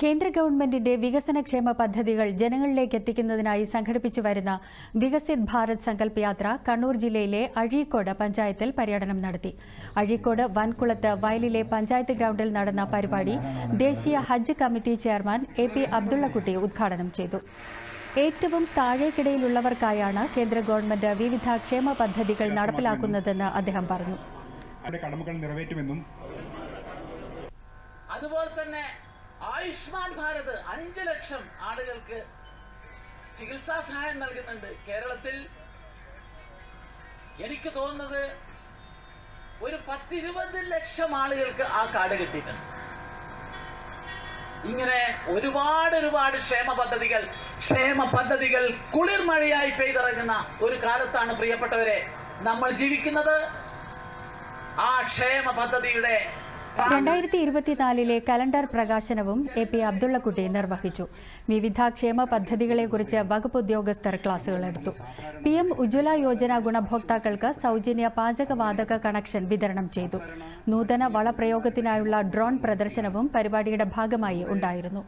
കേന്ദ്ര ഗവൺമെന്റിന്റെ വികസനക്ഷേമ പദ്ധതികൾ ജനങ്ങളിലേക്ക് എത്തിക്കുന്നതിനായി സംഘടിപ്പിച്ചു വരുന്ന വികസിത് ഭാരത് സങ്കല്പ് യാത്ര കണ്ണൂർ ജില്ലയിലെ അഴീക്കോട് പഞ്ചായത്തിൽ പര്യടനം നടത്തി. അഴീക്കോട് വൻകുളത്ത് വയലിലെ പഞ്ചായത്ത് ഗ്രൌണ്ടിൽ നടന്ന പരിപാടി ദേശീയ ഹജ്ജ് committee chairman A P Abdullakutty ഉദ്ഘാടനം ചെയ്തു. ഏറ്റവും താഴേക്കിടയിലുള്ളവർക്കായാണ് കേന്ദ്ര ഗവൺമെന്റ് വിവിധ ക്ഷേമ പദ്ധതികൾ നടപ്പിലാക്കുന്നതെന്ന് അദ്ദേഹം പറഞ്ഞു. അവരുടെ കടമകൾ നിറവേറ്റുമെന്നും അതുപോലെ തന്നെ ആയുഷ്മാൻ ഭാരത് അഞ്ച് ലക്ഷം ആളുകൾക്ക് ചികിത്സാ സഹായം നൽകുന്നുണ്ട്. കേരളത്തിൽ എനിക്ക് തോന്നുന്നത് ഒരു പത്തിരുപത് ലക്ഷം ആളുകൾക്ക് ആ കാർഡ് കിട്ടിയിട്ടുണ്ട്. ഇങ്ങനെ ഒരുപാട് ഒരുപാട് ക്ഷേമ പദ്ധതികൾ ക്ഷേമ പദ്ധതികൾ കുളിർമഴയായി പെയ്തിറങ്ങുന്ന ഒരു കാലത്താണ് പ്രിയപ്പെട്ടവരെ നമ്മൾ ജീവിക്കുന്നത്. ആ ക്ഷേമ പദ്ധതിയുടെ രണ്ടായിരത്തി ഇരുപത്തിനാലിലെ കലണ്ടർ പ്രകാശനവും എ പി അബ്ദുള്ളക്കുട്ടി നിർവഹിച്ചു. വിവിധ ക്ഷേമ പദ്ധതികളെക്കുറിച്ച് വകുപ്പ് ഉദ്യോഗസ്ഥർ ക്ലാസുകൾ എടുത്തു. പി എം ഉജ്ജ്വല യോജന ഗുണഭോക്താക്കൾക്ക് സൗജന്യ പാചകവാതക കണക്ഷൻ വിതരണം ചെയ്തു. നൂതന വളപ്രയോഗത്തിനായുള്ള ഡ്രോൺ പ്രദർശനവും പരിപാടിയുടെ ഭാഗമായി ഉണ്ടായിരുന്നു.